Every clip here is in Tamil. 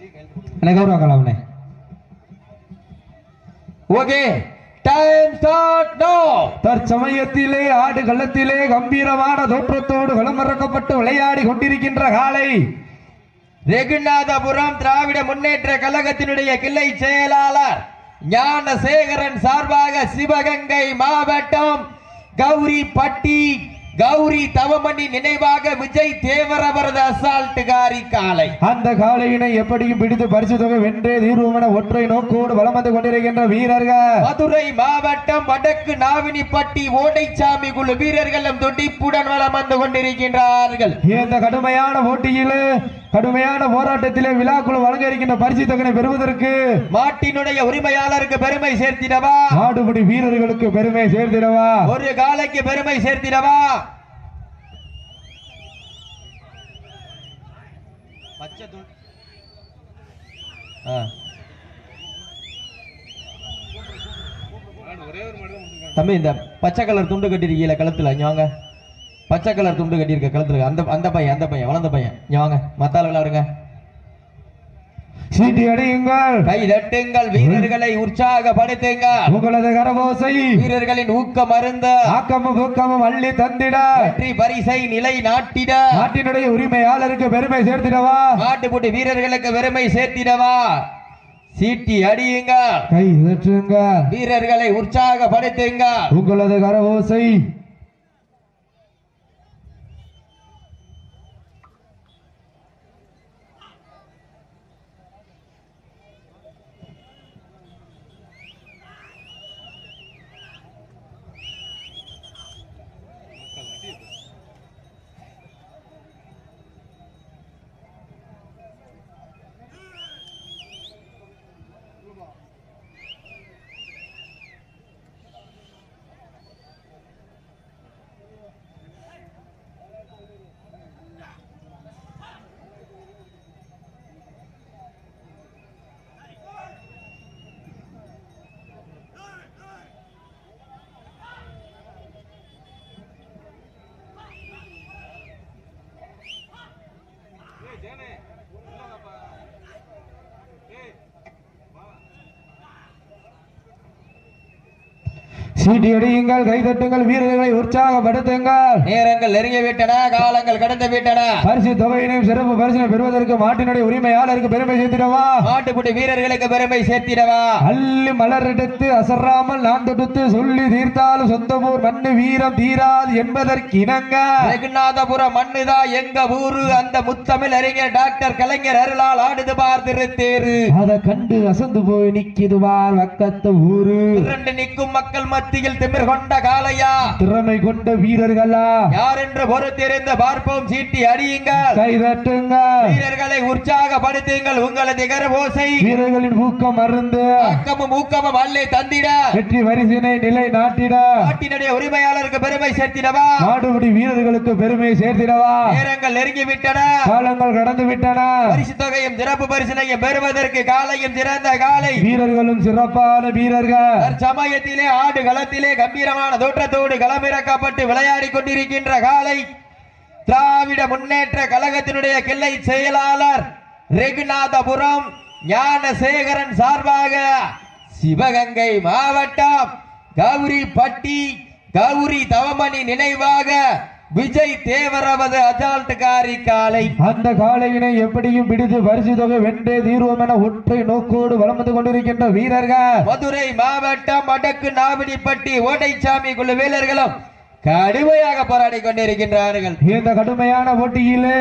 அண்ணே கௌரவம் அவனே ஓகே டைம் ஸ்டார்ட் நோ தற்சமயத்திலே ஆடு களத்திலே கம்பீரமான தோற்றத்தோடு களமிறக்கப்பட்டு விளையாடி கொண்டிருக்கின்ற காலை ரெகுநாதபுரம் திராவிட முன்னேற்ற கழகத்தினுடைய கிளை செயலாளர் ஞானசேகரன் சார்பாக சிவகங்கை மாவட்டம் கௌரி பட்டி கௌரி தவமணி நினைவாக விஜய் தேவரவரது அசால்ட் காரி காலை. அந்த காளையினை எப்படியும் பிடித்து பரிசு தொகை வென்றே தீர்வோம் என ஒற்றை நோக்கோடு வலம் வந்து கொண்டிருக்கின்ற வீரர்கள். மதுரை மாவட்டம் வடக்கு நாவினிப்பட்டி ஓடைச்சாமி குழு வீரர்களும் துடிப்புடன் வலம் வந்து கொண்டிருக்கின்றார்கள். இந்த கடுமையான போட்டியிலே கடுமையான போராட்டத்திலே விழாக்குழு வழங்க இருக்கின்ற பரிசு தொகை பெறுவதற்கு மாட்டினுடைய உரிமையாளருக்கு பெருமை சேர்த்திடவா? ஆடுபடி வீரர்களுக்கு பெருமை சேர்த்திடவா? ஒரு காலைக்கு பெருமை சேர்த்திடவா. தம்பி இந்த பச்சை கலர் துண்டு கட்டிருக்கீல கழுத்துல. இங்க வாங்க. பச்சை கலர் துண்டு கட்டியிருக்க கழுத்துல. அந்த அந்த பையன் அந்த பையன் வளர்ந்த பையன். இங்க வாங்க மத்தால விளையாடுங்க சீட்டி அடியுங்கள். கை தட்டுங்கள் வீரர்களை உற்சாகப்படுத்துங்கள். உங்களது கரபோசை வீரர்களின் ஊக்கம் அருந்த. ஆக்கமும் ஊக்கமும் அள்ளி தந்திட. வெற்றி பரிசை நிலை நாட்டிட. நாட்டினுடைய உரிமையாளருக்கு பெருமை சேர்த்திடவா? மாட்டுப்பூட்டி வீரர்களுக்கு பெருமை சேர்த்திடவா? சீட்டி அடியுங்க கை தட்டுங்க வீரர்களை உற்சாகப்படுத்துங்க உங்களது கரபோசை Dennis. சீட்டி அடியுங்கள் கை தட்டுங்கள் வீரர்களை உற்சாகப்படுத்துங்கள். நேரங்கள் நெருங்கி விட்டன காலங்கள் கடந்து விட்டன. பரிசு தொகையினையும் சிறப்பு பரிசினை பெறுவதற்கு மாட்டினுடைய உரிமையாளருக்கு பெருமை சேர்த்திடவா? மாட்டுப்பூட்டி வீரர்களுக்கு பெருமை சேர்த்திடவா? அள்ளி மலர் எடுத்து அசராமல் நான் தொடுத்து சொல்லி தீர்த்தாலும் சொந்த ஊர் மண்ணு வீரம் தீராது என்பதற்கு இணங்க. ரகுநாதபுரம் மண்ணுதா எங்க ஊரு? அந்த முத்தமிழ் அறிஞர் டாக்டர் கலைஞர் அருளால் ஆடுது பார் திருத்தேரு. அதை கண்டு அசந்து போய் நிக்கிதுவார் வக்கத்து ஊரு. இரண்டு நிற்கும் மக்கள் மத்தியில் திமிர் கொண்ட காளையா திறமை கொண்ட வீரர்களா? யார் என்று பொறுத்திருந்து பார்ப்போம் சீட்டி அடியுங்கள். கை தட்டுங்க வீரர்களை உற்சாகப்படுத்துங்கள் உங்களது கரபோசை வீரர்களின் ஊக்கம் அருந்து. ஆக்கமும் ஊக்கமும் அல்லை தந்திட. வெற்றி வரிசினை நிலை நாட்டிட. நாட்டினுடைய உரிமையாளருக்கு பெருமை சேர்த்திடவா? நாடுபடி வீரர்களுக்கு பெருமை சேர்த்திடவா? நேரங்கள் நெருங்கி விட்டன காலங்கள் கடந்து விட்டன பரிசு தொகையும் சிறப்பு பரிசினையும் பெறுவதற்கு காலையும் சிறந்த காலை. வீரர்களும் சிறப்பான வீரர்கள். தற்சமயத்திலே ஆடு களத்திலே கம்பீரமான தோற்றத்தோடு களமிறக்கப்பட்டு விளையாடி கொண்டிருக்கின்ற காலை திராவிட முன்னேற்ற கழகத்தினுடைய கிளை செயலாளர் ரெகுநாதபுரம் ஞானசேகரன் சார்பாக சிவகங்கை மாவட்டம் கௌரி பட்டி கௌரி தவமணி நினைவாக விஜய் தேவரவது அஜால்ட்காரி காலை. அந்த காளையினை எப்படியும் பிடித்து பரிசு தொகை வென்றே தீர்வோம் என ஒற்றை நோக்கோடு வந்து கொண்டிருக்கின்ற வீரர்கள். மதுரை மாவட்டம் வடக்கு நாவினிப்பட்டி ஓடைச்சாமி குழு வீரர்களும் கடுமையாக போராடி கொண்டிருக்கின்றார்கள். இந்த கடுமையான போட்டியிலே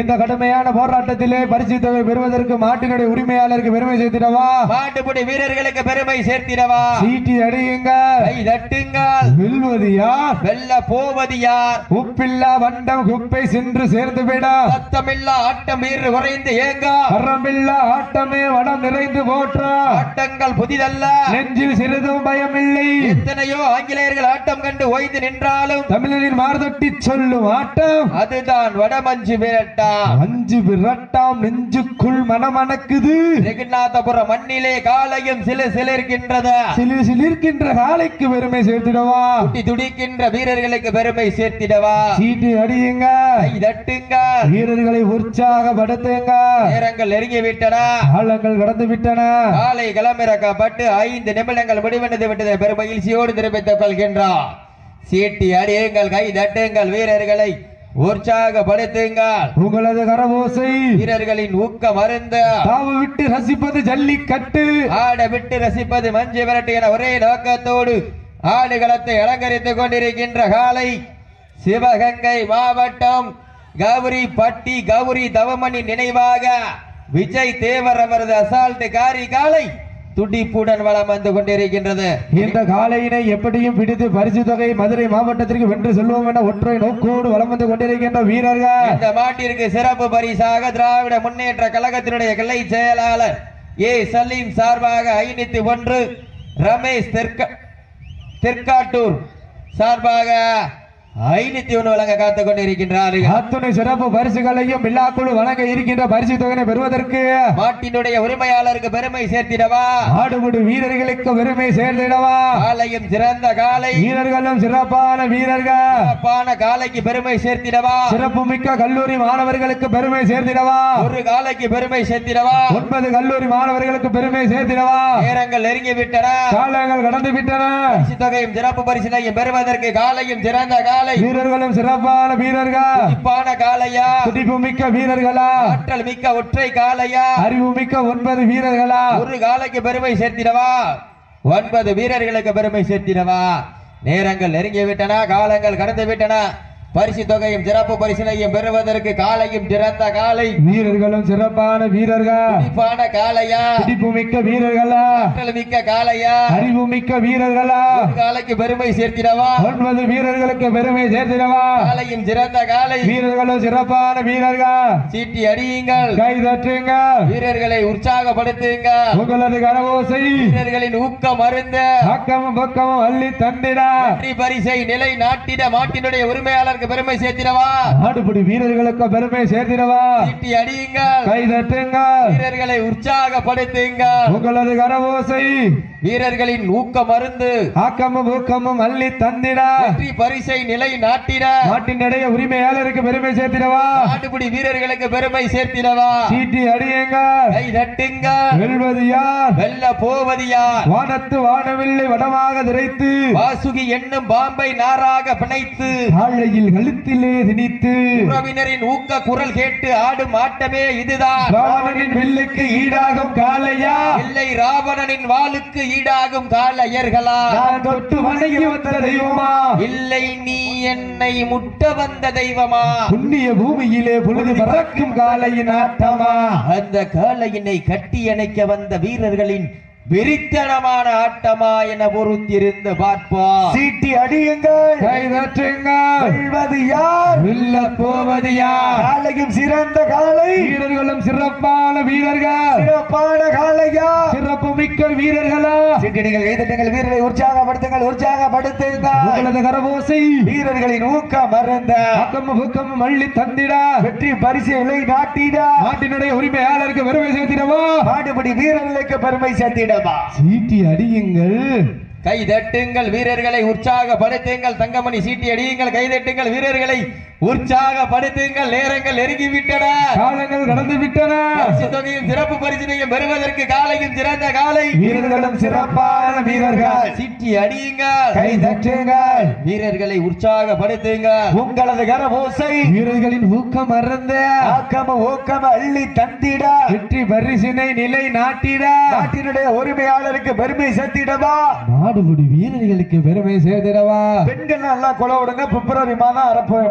இந்த கடுமையான போராட்டத்திலே பரிசு தொகை பெறுவதற்கு மாட்டினுடைய உரிமையாளருக்கு பெருமை சேர்த்திடவா? மாட்டுப்புடி வீரர்களுக்கு பெருமை சேர்த்திடவா? சீட்டி அடியுங்க கை தட்டுங்கள். வெல்வது யார்? வெல்ல போவது யார்? உப்பில்லா வண்டம் குப்பை சென்று சேர்ந்து விட. சத்தமில்லா ஆட்டம் வீறு குறைந்து ஏங்கா. அறமில்லா ஆட்டமே வடம் நிறைந்து போற்ற. ஆட்டங்கள் புதிதல்ல. நெஞ்சில் சிறிதும் பயமில்லை. எத்தனையோ ஆங்கிலேயர்கள் ஆட்டம் கண்டு ஓய்ந்து நின்றார். வந்தாலும் தமிழரின் மார்தட்டி சொல்லும் ஆட்டம் அதுதான் வடமஞ்சு விரட்டா. அஞ்சு விரட்டாம் நெஞ்சுக்குள் மனமணக்குது. ஜெகநாதபுரம் மண்ணிலே காலையும் சில சிலிர்க்கின்றது. சிலிர் சிலிர்க்கின்ற காலைக்கு பெருமை சேர்த்திடவா? துடி துடிக்கின்ற வீரர்களுக்கு பெருமை சேர்த்திடவா? சீட்டு அடியுங்க. தட்டுங்க. வீரர்களை உற்சாகப்படுத்துங்க நேரங்கள் நெருங்கி விட்டன காலங்கள் கடந்து விட்டன காலை களமிறக்கப்பட்டு ஐந்து நிமிடங்கள் முடிவடைந்து விட்டதை பெரும் மகிழ்ச்சியோடு தெரிவித்துக் கொள்கின்றார். சீட்டி அடியுங்கள் கை தட்டுங்கள் வீரர்களை உற்சாகப்படுத்துங்கள். உங்களது கரவோசை வீரர்களின் ஊக்கம் அருந்த தாவு விட்டு ரசிப்பது ஜல்லிக்கட்டு. ஆட விட்டு ரசிப்பது மஞ்சு விரட்டு என ஒரே நோக்கத்தோடு ஆடுகளத்தை அலங்கரித்துக் கொண்டிருக்கின்ற காலை சிவகங்கை மாவட்டம் கௌரி பட்டி கௌரி தவமணி நினைவாக விஜய் தேவர் அவரது அசால்ட் காரி காலை துடிப்புடன் வளம் வந்து கொண்டிருக்கின்றது. இந்த காலையினை எப்படியும் பிடித்து பரிசு தொகை மதுரை மாவட்டத்திற்கு வென்று செல்வோம் என ஒற்றை நோக்கோடு வலம் வந்து கொண்டிருக்கின்ற வீரர்கள். இந்த மாட்டிற்கு சிறப்பு பரிசாக திராவிட முன்னேற்ற கழகத்தினுடைய கிளை செயலாளர் ஏ. சலீம் சார்பாக ஐநூத்தி ஒன்று ரமேஷ் தெற்க தெற்காட்டூர் சார்பாக ஐநூத்தி ஒன்று வழங்க காத்துக் கொண்டிருக்கின்றார்கள் அத்துணை சிறப்பு பரிசுகளையும் விழாக்குழு வழங்க இருக்கின்ற பரிசு தொகையை பெறுவதற்கு மாட்டினுடைய உரிமையாளருக்கு பெருமை சேர்த்திடவா? ஆடுபடு வீரர்களுக்கு பெருமை சேர்ந்திடவா காலையும் சிறந்த காலை. வீரர்களும் சிறப்பான வீரர்கள். சிறப்பான காலைக்கு பெருமை சேர்த்திடவா? சிறப்பு மிக்க கல்லூரி மாணவர்களுக்கு பெருமை சேர்த்திடவா? ஒரு காலைக்கு பெருமை சேர்த்திடவா? ஒன்பது கல்லூரி மாணவர்களுக்கு பெருமை சேர்த்திடவா? நேரங்கள் நெருங்கி விட்டன காலங்கள் கடந்து விட்டன பரிசு தொகையும் சிறப்பு பரிசினையும் பெறுவதற்கு காலையும் சிறந்த காலை. வீரர்களும் சிறப்பான வீரர்கள்? துடிப்பான காலையா? துடிப்பு மிக்க வீரர்களா? ஆற்றல் மிக்க ஒற்றை காலையா? அறிவு மிக்க ஒன்பது வீரர்களா? ஒரு காலைக்கு பெருமை சேர்த்திடவா? ஒன்பது வீரர்களுக்கு பெருமை சேர்த்திடவா? நேரங்கள் நெருங்கி விட்டன காலங்கள் கடந்து விட்டன. பரிசு தொகையும் சிறப்பு பரிசினையும் பெறுவதற்கு காலையும் சிறந்த காலை வீரர்களும் சிறப்பான வீரர்கள். துடிப்பான காலையா துடிப்பு மிக்க வீரர்களா? ஆற்றல் மிக்க காலையா அறிவு மிக்க வீரர்களா? காலைக்கு பெருமை சேர்த்திடவா? ஒன்பது வீரர்களுக்கு பெருமை சேர்த்திடவா? காலையும் சிறந்த காலை வீரர்களும் சிறப்பான வீரர்கள். சீட்டி அடியுங்கள். கை தட்டுங்க வீரர்களை உற்சாகப்படுத்துங்க. உங்களது கரவோசை வீரர்களின் ஊக்கம் அருந்த. பக்கமும் பக்கமும் அள்ளி தந்திடா. பரிசை நிலை நாட்டிட மாட்டினுடைய பெருமை சேர்த்திடவா? ஆடுபடி வீரர்களுக்கு பெருமை சேர்த்திடவா? சீட்டி அடியுங்கள். கை தட்டுங்க வீரர்களை உற்சாகப்படுத்துங்க உங்களது கரவோசை வீரர்களின் ஊக்கம் அருந்து ஆக்கமும் ஊக்கமும் அள்ளி தந்திடா. வெற்றி பரிசை நிலை நாட்டிட. நாட்டினுடைய உரிமையாளருக்கு பெருமை சேர்த்திடவா. நாட்டுப்படி வீரர்களுக்கு பெருமை சேர்த்திடவா. சீட்டி அடியுங்க. கை தட்டுங்க. வெல்வது யார்? வெல்ல போவது யார்? வானத்து வானவில்லை வடமாக திரைத்து. வாசுகி என்னும் பாம்பை நாராக பிணைத்து. தாழையில் கழுத்திலே திணித்து. உறவினரின் ஊக்க குரல் கேட்டு ஆடும் ஆட்டமே இதுதான். ராவணனின் வில்லுக்கு ஈடாகும் காளையா? இல்லை ராவணனின் வாளுக்கு ஈடாகும் காளையர்களா நான் தொட்டு வணங்கி வந்த தெய்வமா? இல்லை நீ என்னை முட்ட வந்த தெய்வமா? புண்ணிய பூமியிலே பொழுது பறக்கும் காளையின் ஆட்டமா? அந்த காளையினை கட்டி அணைக்க வந்த வீரர்களின் வெறித்தனமான ஆட்டமா என பொறுத்திருந்து பார்ப்போம். சீட்டி அடியுங்கள். கை தட்டுங்கள். வெல்வது யார்? வெல்ல போவது யார்? காலையும் சிறந்த காலை. வீரர்களும் சிறப்பான வீரர்கள். சிறப்பான காலையா? சிறப்பு மிக்க வீரர்களா? சீட்டிடுங்கள் கை தட்டுங்கள் வீரரை உற்சாகப்படுத்துங்கள் உற்சாகப்படுத்துங்கள். உங்களது கரவோசை வீரர்களின் ஊக்கம் மறந்த ஆக்கமும் ஊக்கமும் அள்ளி தந்திடா. வெற்றி பரிசுகளை நாட்டிடா. நாட்டினுடைய உரிமையாளருக்கு பெருமை சேர்த்திடவா? நாடுபடி வீரர்களுக்கு பெருமை சேர்த்திடவா சீட்டி அடியுங்கள். கை தட்டுங்கள் வீரர்களை உற்சாகப்படுத்துங்கள். தங்கமணி சீட்டி அடியுங்கள். கை தட்டுங்கள் வீரர்களை. உற்சாகப்படுத்துங்கள் நேரங்கள் நெருங்கி விட்டன காலங்கள் கடந்து விட்டன தொகையும் சிறப்பு பரிசினையும் பெறுவதற்கு காலையும் சிறந்த காலை. வீரர்களும் சிறப்பான வீரர்கள். சீட்டி அடியுங்கள். கை தட்டுங்கள். வீரர்களை உற்சாகப்படுத்துங்கள். உங்களது கரபோசை. வீரர்களின் ஊக்கம் மறந்த ஆக்கம ஊக்கம் அள்ளி தந்திட. வெற்றி பரிசினை நிலை நாட்டிட. நாட்டினுடைய உரிமையாளருக்கு பெருமை சேர்த்திடவா? நாடுபடி வீரர்களுக்கு பெருமை சேர்த்திடவா? பெண்கள் நல்லா கொலை விடுங்க பிப்ரவரி மாதம்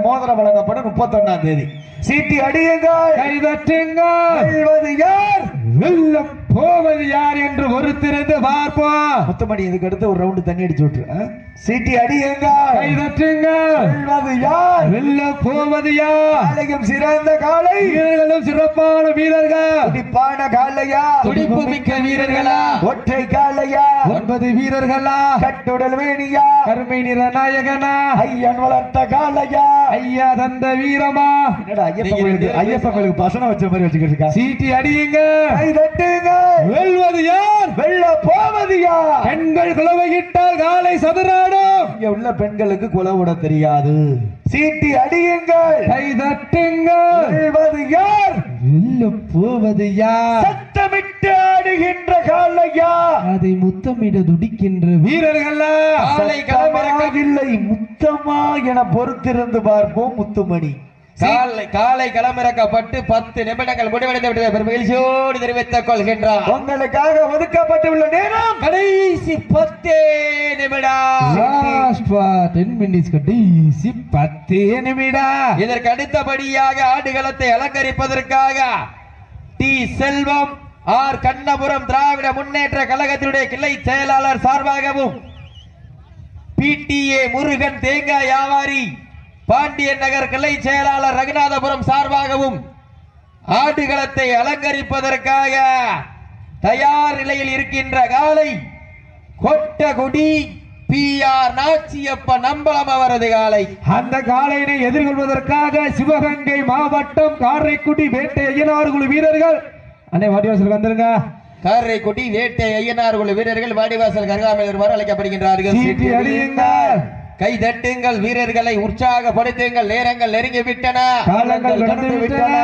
மோதிரம் வழங்கப்படும் முப்பத்தொன்னாம் தேதி. சீட்டி அடியுங்கள். கை தட்டுங்கள். யார்? வெல்ல போவது யார் என்று பொறுத்திருந்து பார்ப்போம். முத்தமணி இதுக்கு அடுத்து ஒரு ரவுண்டு தண்ணி அடிச்சு விட்டுரு? சீட்டி அடியுங்க கை தட்டுங்க. வெல்வது யார்? வெல்ல போவது யார்? காலையும் சிறந்த காலை. வீரர்களும் சிறப்பான வீரர்கள். துடிப்பான காலையா? துடிப்பு மிக்க வீரர்களா? ஒற்றை காலையா? ஒன்பது வீரர்களா? கட்டுடல் வேணியா கருமை நிற நாயகனா? ஐயன் வளர்த்த காலையா? ஐயா தந்த வீரமா? என்னடா ஐயப்ப கோயிலுக்கு ஐயப்ப கோயிலுக்கு பசனம் வச்ச மாதிரி வச்சுக்கிட்டு இருக்கா? சீட்டி அடியுங்க. கை தட்டுங்க. வெல்வது யார்? வெல்ல போவது யார்? பெண்கள் குலவையிட்டால் காலை சதுராடும். இங்க உள்ள பெண்களுக்கு குல விட தெரியாது. சீட்டி அடியுங்கள். கை தட்டுங்க வெல்வது யார்? வெல்ல போவது யார்? சத்தமிட்டு ஆடுகின்ற காலையா அதை முத்தமிட துடிக்கின்ற வீரர்களா? காலை களமிறக்க இல்லை முத்தமா என பொறுத்திருந்து பார்ப்போம் முத்துமணி. காலை காலை களமிறக்கப்பட்டு பத்து நிமிடங்கள் முடிவடைந்து விட்டதை. பெரும் மகிழ்ச்சியோடு தெரிவித்துக் கொள்கின்றார். உங்களுக்காக ஒதுக்கப்பட்டுள்ள நேரம் கடைசி பத்தே நிமிடம். பத்தே நிமிடம். இதற்கு அடுத்தபடியாக ஆடுகளத்தை அலங்கரிப்பதற்காக டி. செல்வம் ஆர். கண்ணபுரம் திராவிட முன்னேற்ற கழகத்தினுடைய கிளை செயலாளர் சார்பாகவும் பிடிஏ முருகன் தேங்காய் வியாபாரி பாண்டியன் நகர் கிளை செயலாளர் ரகுநாதபுரம் சார்பாகவும் ஆடுகளத்தை அலங்கரிப்பதற்காக தயார் நிலையில் இருக்கின்ற காலை கொட்டகுடி பி ஆர் நாச்சியப்ப நம்பலம் அவரது காலை. அந்த காளையினை எதிர்கொள்வதற்காக சிவகங்கை மாவட்டம் காரைக்குடி வேட்டை ஐயனார் குழு வீரர்கள். அண்ணே வாடிவாசலுக்கு வந்துருங்க. காரைக்குடி வேட்டை ஐயனார் குழு வீரர்கள் வாடிவாசல் கருகாமையில் அழைக்கப்படுகின்றார்கள் கை தட்டுங்கள் வீரர்களை உற்சாகப்படுத்துங்கள் நேரங்கள் நெருங்கி விட்டன காலங்கள் கடந்து விட்டன.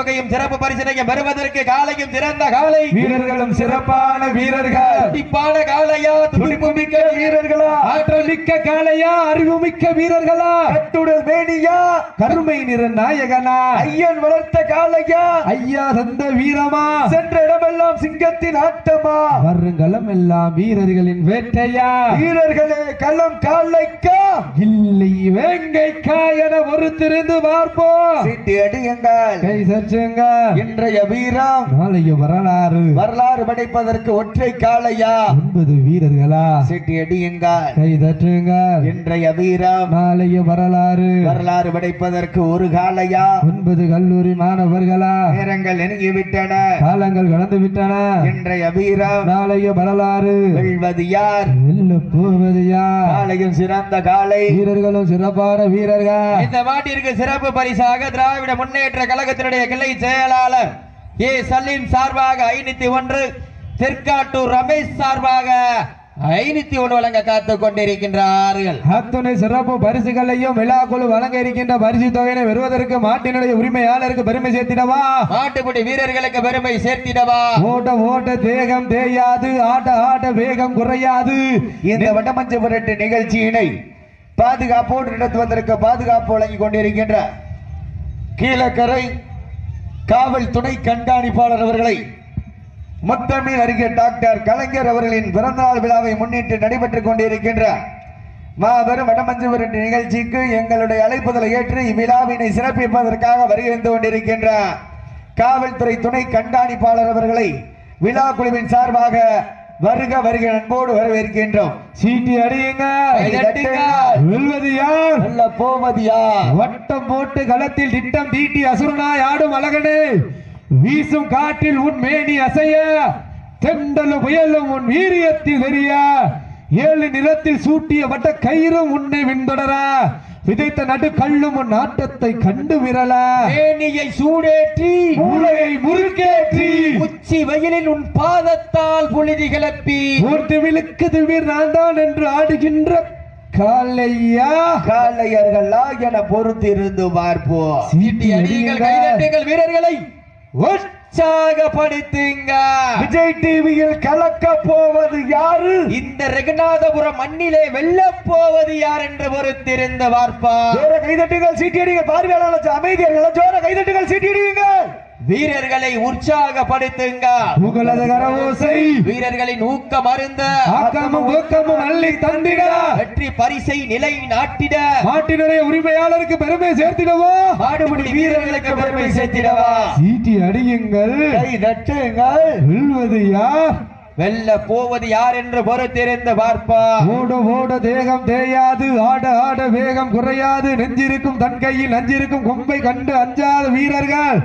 தொகையும் சிறப்பு பரிசனையும் பெறுவதற்கு காலையும் சிறந்த காலை. வீரர்களும் சிறப்பான வீரர்கள். துடிப்பான காலையா துடிப்பு மிக்க வீரர்களா? ஆற்றல் மிக்க காளையா அறிவு மிக்க வீரர்களா? கட்டுடல் வேணியா கருமை நிற நாயகனா? ஐயன் வளர்த்த காலையா ஐயா தந்த வீரமா? சென்ற இடமெல்லாம் சிங்கத்தின் ஆட்டமா? வருங்களம் எல்லாம் வீரர்களின் வேட்டையா? வீரர்களே களம் காலைக்கா இல்லை வேங்கைக்கா என பொறுத்திருந்து பார்ப்போம். சீட்டி அடியுங்கள். கை சச்சுங்க இன்றைய வீரம் நாளைய வரலாறு. வரலாறு படைப்பதற்கு ஒற்றை காலையா ஒன்பது வீரர்களா? சீட்டி அடியுங்கள் கை தட்டுங்க. இன்றைய வீரம் நாளைய வரலாறு. வரலாறு படைப்பதற்கு ஒரு காலையா ஒன்பது கல்லூரி மாணவர்களா? நேரங்கள் நெருங்கிவிட்டன காலங்கள் கடந்து விட்டன இன்றைய வீரம் நாளைய வரலாறு. வெல்வது யார்? வெல்ல போவது யார்? காலையும் சிறந்த காலை வீரர்களும் சிறப்பான வீரர்கள். இந்த மாட்டிற்கு சிறப்பு பரிசாக திராவிட முன்னேற்ற கழகத்தினுடைய கிளை செயலாளர் ஏ சலீம் சார்பாக ஐநூத்தி ஒன்று தெற்காட்டூர் ரமேஷ் சார்பாக ஐநூத்தி ஒன்று வழங்க காத்துக் கொண்டிருக்கின்றார்கள். அத்துணை சிறப்பு பரிசுகளையும் விழாக்குழு வழங்க இருக்கின்ற பரிசு தொகையினை பெறுவதற்கு மாட்டினுடைய உரிமையாளருக்கு பெருமை சேர்த்திடவா? மாட்டுப்பிடி வீரர்களுக்கு பெருமை சேர்த்திடவா? ஓட்ட ஓட்ட தேகம் தேயாது ஆட்ட ஆட்ட வேகம் குறையாது. இந்த வட்டமஞ்சு புரட்டு நிகழ்ச்சியினை பாதுகாப்போடு நடத்துவதற்கு பாதுகாப்பு வழங்கிக் கொண்டிருக்கின்ற கீழக்கரை காவல் துணை கண்காணிப்பாளர் அவர்களை முத்தமிழ் அறிஞர் டாக்டர் கலைஞர் அவர்களின் பிறந்தநாள் விழாவை முன்னிட்டு நடைபெற்றுக் கொண்டிருக்கின்ற மாபெரும் வடமஞ்சு நிகழ்ச்சிக்கு எங்களுடைய அழைப்புதலை ஏற்று இவ்விழாவினை சிறப்பிப்பதற்காக வருகின்ற கொண்டிருக்கின்ற காவல்துறை துணை கண்காணிப்பாளர் அவர்களை விழா குழுவின் சார்பாக வருக வருக அன்போடு வரவேற்கின்றோம். சீட்டி அடியுங்க. வெல்வது யார் நல்ல போவது யார் வட்டம் போட்டு களத்தில் திட்டம் தீட்டி அசுரனாய் ஆடும் அழகனே. வீசும் காற்றில் உன் மேனி அசைய தெண்டலும் புயலும் உன் வீரியத்தில் தெரிய ஏழு நிறத்தில் சூட்டிய வட்ட கயிறும் உன்னை விண்தொடர. விதைத்த நடு கல்லும் உன் ஆட்டத்தை கண்டு விரல. மேனியை சூடேற்றி மூளையை முறுக்கேற்றி உச்சி வெயிலில் உன் பாதத்தால் புழுதி கிளப்பி. ஒரு திவிலுக்கு திடீர் நான் தான் என்று ஆடுகின்ற காலையா காளையர்களா என பொறுத்திருந்து பார்ப்போம். வீரர்களை. உற்சாகப்படுத்துங்க. விஜய் டிவியில் கலக்க போவது யாரு? இந்த ரகுநாதபுரம் மண்ணிலே வெல்லப் போவது யார் என்று பொறுத்திருந்த பார்ப்பா கைதட்டுகள் சீட்டியடிங்க பார்வையாளர் அமைதியர்கள் ஜோர கைதட்டுகள் சீட்டியடிங்க வீரர்களை உற்சாகப்படுத்துங்க உங்களது கரவோசை வீரர்களின் ஊக்கம் அருந்த. ஆக்கமும் ஊக்கமும் அள்ளி தந்திட. வெற்றி பரிசை நிலை நாட்டிட. நாட்டினுடைய உரிமையாளருக்கு பெருமை சேர்த்திடவோ? மாடுபிடி வீரர்களுக்கு பெருமை சேர்த்திடவா? சீட்டி அடியுங்கள். கை தட்டுங்கள். வெல்வது யார்? வெல்ல போவது யார் என்று பொறுத்திருந்து பார்ப்பா ஓட ஓட தேகம் தேயாது. ஆட ஆட வேகம் குறையாது. நெஞ்சிருக்கும் தன் கையில் நஞ்சிருக்கும் கொம்பை கண்டு அஞ்சாத வீரர்கள்.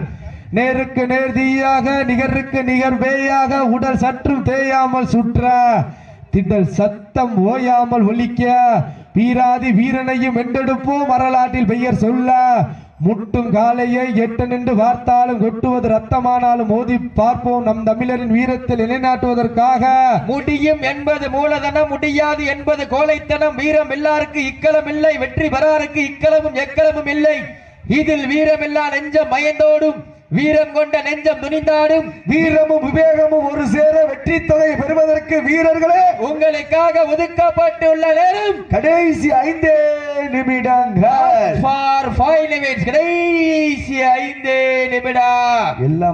நேருக்கு நேர் தீயாக நிகருக்கு நிகர் வேயாக உடல் சற்றும் தேயாமல் சுற்ற திடல் சத்தம் ஓயாமல் ஒலிக்க வீராதி வீரனையும் வென்றெடுப்போம் வரலாற்றில் பெயர் சொல்ல. முட்டும் காலையை எட்டு நின்று பார்த்தாலும் கொட்டுவது ரத்தமானாலும் மோதி பார்ப்போம் நம் தமிழரின் வீரத்தில் நிலைநாட்டுவதற்காக. முடியும் என்பது மூலதனம் முடியாது என்பது கோழைத்தனம். வீரம் எல்லாருக்கு இக்கலம் இல்லை வெற்றி பெறாருக்கு இக்களமும் எக்களமும் இல்லை. இதில் வீரமில்லா நெஞ்ச மயந்தோடும் வீரம் கொண்ட நெஞ்சம் துணிந்தாடும் வீரமும் விவேகமும் ஒரு சேர வெற்றி தொகை பெறுவதற்கு வீரர்களே உங்களுக்காக ஒதுக்கப்பட்டுள்ள நேரம் கடைசி ஐந்தே நிமிடங்கள். ஃபார் ஃபைவ் நிமிட்ஸ் கடைசி ஐந்தே நிமிடம். எல்லா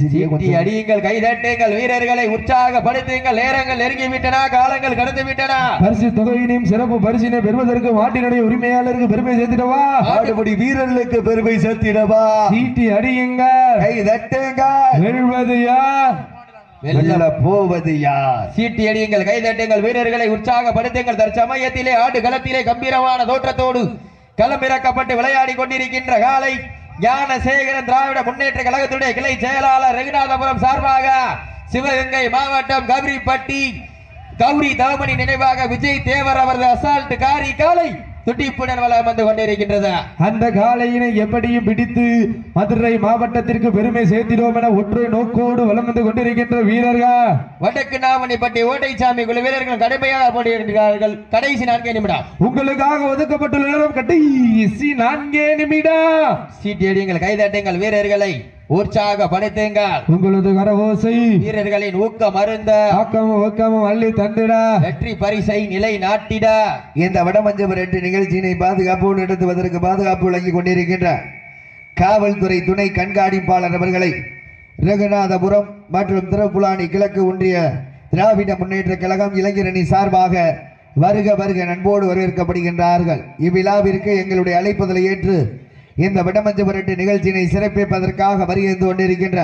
சீட்டி கொஞ்சம். அடியுங்கள் கைதட்டுங்கள் வீரர்களை உற்சாகப்படுத்துங்கள். நேரங்கள் நெருங்கி விட்டன காலங்கள் கடந்து விட்டன பரிசு தொகையினையும் சிறப்பு பரிசினை பெறுவதற்கு மாட்டினுடைய உரிமையாளருக்கு பெருமை சேர்த்திடவா? ஆடுபடி வீரர்களுக்கு பெருமை சேர்த்திடவா? சீட்டி அடியுங்கள். கை தட்டுங்கள் வெல்வது யார்? வெல்ல போவது யார்? சீட்டி அடியுங்கள் கைதட்டுங்கள் வீரர்களை உற்சாகப்படுத்துங்கள். தற்சமயத்திலே ஆடு களத்திலே கம்பீரமான தோற்றத்தோடு களமிறக்கப்பட்டு விளையாடி கொண்டிருக்கின்ற காலை ஞானசேகரன் திராவிட முன்னேற்ற கழகத்துடைய கிளை செயலாளர் ரகுநாதபுரம் சார்பாக சிவகங்கை மாவட்டம் கௌரிப்பட்டி கௌரி தவமணி நினைவாக விஜய் தேவர் அவரது அசால்ட் காரி காலை துடிப்புடன் வளம் வந்து கொண்டிருக்கின்றது. அந்த காளையினை எப்படியும் பிடித்து மதுரை மாவட்டத்திற்கு பெருமை சேர்த்திடுவோம் என ஒற்றை நோக்கோடு வலம் வந்து கொண்டிருக்கின்ற வீரர்கள். வடக்கு நாமணிப்பட்டி ஓட்டைச்சாமி குழு வீரர்கள் கடுமையாக போட்டியிடுகிறார்கள். கடைசி நான்கே நிமிடம். உங்களுக்காக ஒதுக்கப்பட்டுள்ள நேரம் கடைசி நான்கே நிமிடம். சீட்டி அடியுங்கள் கைதட்டுங்கள் வீரர்களை. உற்சாகப்படுத்துங்கள் உங்களது கரவோசை வீரர்களின் ஊக்கம் அருந்த ஆக்கமும் ஊக்கமும் அள்ளி தந்திட. வெற்றி பரிசை நிலை நாட்டிட. இந்த வடமஞ்சபுரம் ரெண்டு நிகழ்ச்சியினை பாதுகாப்போடு நடத்துவதற்கு பாதுகாப்பு வழங்கிக் கொண்டிருக்கின்ற காவல்துறை துணை கண்காணிப்பாளர் அவர்களை ரகுநாதபுரம் மற்றும் திருப்புலானி கிழக்கு ஒன்றிய திராவிட முன்னேற்ற கழகம் இளைஞரணி சார்பாக வருக வருக நண்போடு வரவேற்கப்படுகின்றார்கள். இவ்விழாவிற்கு எங்களுடைய அழைப்புதலை ஏற்று இந்த வடமஞ்சபுரட்டு நிகழ்ச்சியினை சிறப்பிப்பதற்காக வருகிறது கொண்டிருக்கின்ற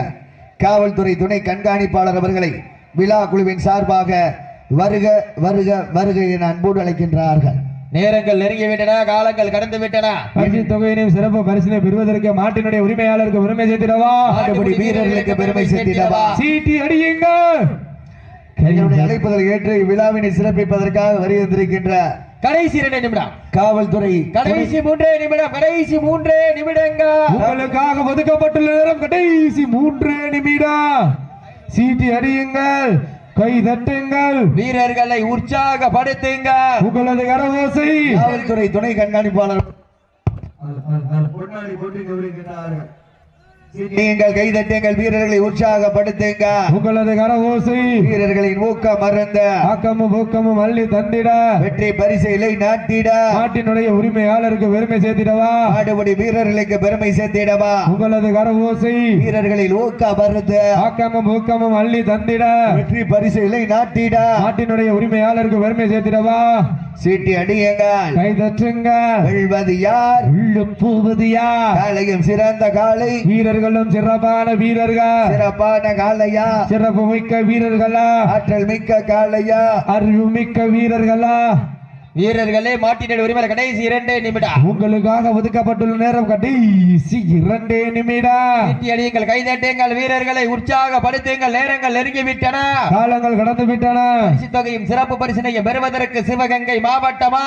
காவல்துறை துணை கண்காணிப்பாளர் அவர்களை விழா குழுவின் சார்பாக வருக வருக வருக என அன்போடு அழைக்கின்றார்கள். நேரங்கள் நெருங்கி விட்டன காலங்கள் கடந்து விட்டன. பரிசு தொகையினையும் சிறப்பு பரிசினை பெறுவதற்கு மாட்டினுடைய உரிமையாளருக்கு பெருமை சேர்த்திடவா? வீரர்களுக்கு பெருமை சேர்த்திடவா? சீட்டி அடியுங்கள். எங்களுடைய அழைப்புதல் ஏற்று இவ்விழாவினை சிறப்பிப்பதற்காக வருகின்றிருக்கின்ற கடைசி இரண்டு நிமிடம். காவல்துறை கடைசி மூன்றே நிமிடம் கடைசி மூன்றே நிமிடங்கள். உங்களுக்காக ஒதுக்கப்பட்டுள்ள நேரம் கடைசி மூன்று நிமிடம். சீட்டி அடியுங்கள் கை தட்டுங்கள். வீரர்களை உற்சாகப்படுத்துங்க உங்களது கரவோசை காவல்துறை துணை கண்காணிப்பாளர். நீங்கள் கைதட்டுங்கள் வீரர்களை உற்சாகப்படுத்துங்க. உங்களது கரவோசை வீரர்களின் ஊக்கம் மறந்த ஆக்கமும் ஊக்கமும் அள்ளி தந்திட. வெற்றி பரிசைகளை நாட்டிட. நாட்டினுடைய உரிமையாளருக்கு பெருமை சேர்த்திடவா? ஆடுபடி வீரர்களுக்கு பெருமை சேர்த்திடவா? உங்களது கரவோசை வீரர்களில் ஊக்க மறந்த ஆக்கமும் ஊக்கமும் அள்ளி தந்திட. வெற்றி பரிசைகளை நாட்டிட. நாட்டினுடைய உரிமையாளருக்கு பெருமை சேர்த்திடவா? சீட்டி அடியுங்கள். கை தட்டுங்கள் வெல்வது யார்? உள்ள போவது யார்? காலையும் சிறந்த காலை. வீரர்களும் சிறப்பான வீரர்கள். சிறப்பான காலையா சிறப்பு மிக்க வீரர்களா. ஆற்றல் மிக்க காலையா அறிவு மிக்க வீரர்களா. வீரர்களே மாட்டினுடைய உரிமையில கடைசி இரண்டே நிமிடம். உங்களுக்காக ஒதுக்கப்பட்டுள்ள நேரம் கடைசி இரண்டே நிமிடம். சீட்டி அடியுங்கள் கைதட்டுங்கள் வீரர்களை உற்சாகப்படுத்துங்கள் நேரங்கள் நெருங்கி விட்டன காலங்கள் கடந்து விட்டன தொகையும் சிறப்பு பரிசினையும் பெறுவதற்கு சிவகங்கை மாவட்டமா?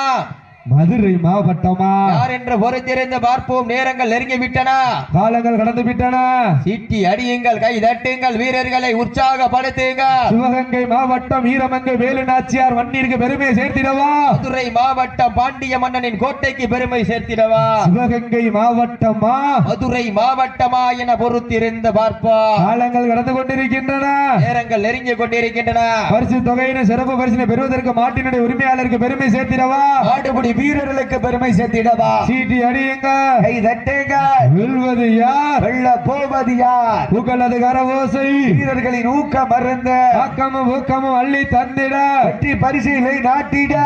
மதுரை மாவட்டமா? யார் என்று பொறுத்திருந்து பார்ப்போம். நேரங்கள் நெருங்கி விட்டன. காலங்கள் கடந்து விட்டன. சீட்டி அடியுங்கள் கை தட்டுங்கள் வீரர்களை உற்சாகப்படுத்துங்க சிவகங்கை மாவட்டம் வீரமங்கை வேலு நாச்சியார் வன்னிற்கு பெருமை சேர்த்திடவா? மதுரை மாவட்டம் பாண்டிய மன்னனின் கோட்டைக்கு பெருமை சேர்த்திடவா? சிவகங்கை மாவட்டமா? மதுரை மாவட்டமா என பொறுத்திருந்து பார்ப்பா காலங்கள் கடந்து கொண்டிருக்கின்றன. நேரங்கள் நெருங்கி கொண்டிருக்கின்றன. பரிசு தொகையின சிறப்பு பரிசினை பெறுவதற்கு மாட்டினுடைய உரிமையாளருக்கு பெருமை சேர்த்திடவா? ஆடுபடி வீரர்களுக்கு பெருமை சேர்த்திடவா? சீட்டி அடியுங்க. கை தட்டுங்க. வெல்வது யார்? வெல்ல போவது யார்? புகழது கரவோசை வீரர்களின் ஊக்க மருந்து ஆக்கமும் ஊக்கமும் அள்ளி தந்திட. வெற்றி பரிசீலை நாட்டிட.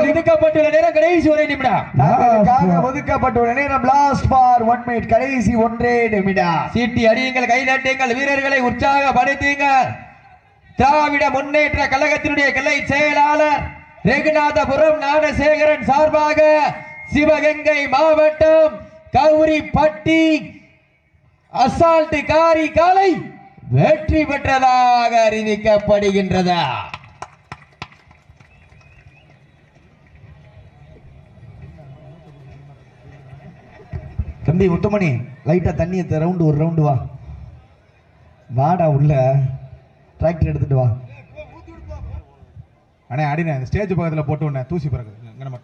ஒதுக்கப்பட்டுள்ள நேரம் கடைசி ஒரே நிமிடம். ஒதுக்கப்பட்டுள்ள நேரம் லாஸ்ட் பார் ஒன் மினிட் கடைசி ஒன்றே நிமிடம். சீட்டி அடியுங்கள் கை தட்டுங்கள் வீரர்களை உற்சாகப்படுத்துங்கள். திராவிட முன்னேற்ற கழகத்தினுடைய கிளை செயலாளர் ரெகுநாதபுரம் ஞானசேகரன் சார்பாக சிவகங்கை மாவட்டம் கௌரிப்பட்டி அசால்ட் காரி காலை வெற்றி பெற்றதாக அறிவிக்கப்படுகின்றது. தம்பி முத்துமணி லைட்டா தண்ணியை ரவுண்டு ஒரு ரவுண்டு வா. வாடா உள்ள டிராக்டர் எடுத்துட்டு வா. அண்ணே அடினே ஸ்டேஜ் பக்கத்தில் போட்டு விடனே தூசி பிறகு. இங்கே நம்ம